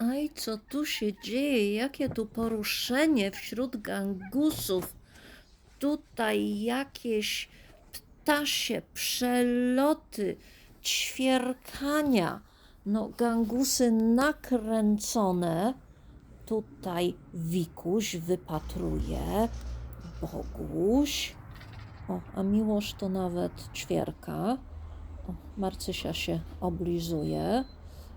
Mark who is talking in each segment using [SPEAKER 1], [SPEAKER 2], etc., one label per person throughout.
[SPEAKER 1] Aj, co tu się dzieje? Jakie tu poruszenie wśród gangusów? Tutaj jakieś ptasie przeloty, ćwierkania. No, gangusy nakręcone. Tutaj Wikuś wypatruje, Boguś. O, a Miłosz to nawet ćwierka. O, Marcysia się oblizuje.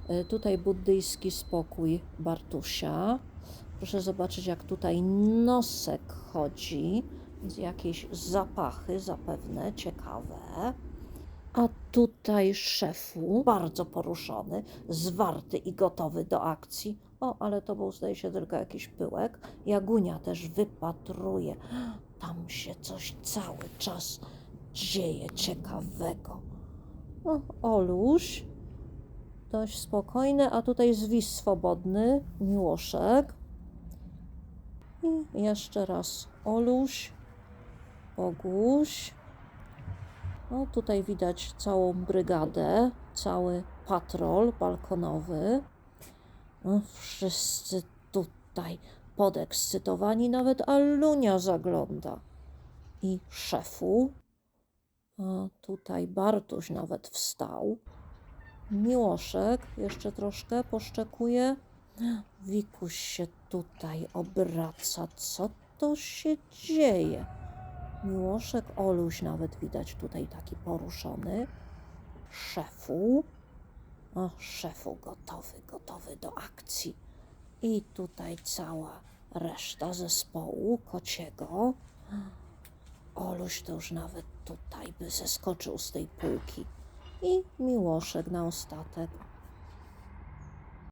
[SPEAKER 1] Y, Tutaj buddyjski spokój Bartusia. Proszę zobaczyć, jak tutaj nosek chodzi. Więc jakieś zapachy zapewne ciekawe. A tutaj szefu, bardzo poruszony, zwarty i gotowy do akcji. O, ale to był, zdaje się, tylko jakiś pyłek. Jagunia też wypatruje. Tam się coś cały czas dzieje ciekawego. O, Oluś, dość spokojny, a tutaj zwis swobodny, Miłoszek. I jeszcze raz Oluś, Boguś. No, tutaj widać całą brygadę, cały patrol balkonowy. No, wszyscy tutaj podekscytowani, nawet Alunia zagląda. I szefu. A tutaj Bartuś nawet wstał. Miłoszek jeszcze troszkę poszczekuje. Wikuś się tutaj obraca. Co to się dzieje? Miłoszek, Oluś nawet widać tutaj taki poruszony. Szefu. O, szefu gotowy, gotowy do akcji. I tutaj cała reszta zespołu kociego. Oluś to już nawet tutaj by zeskoczył z tej półki. I Miłoszek na ostatek.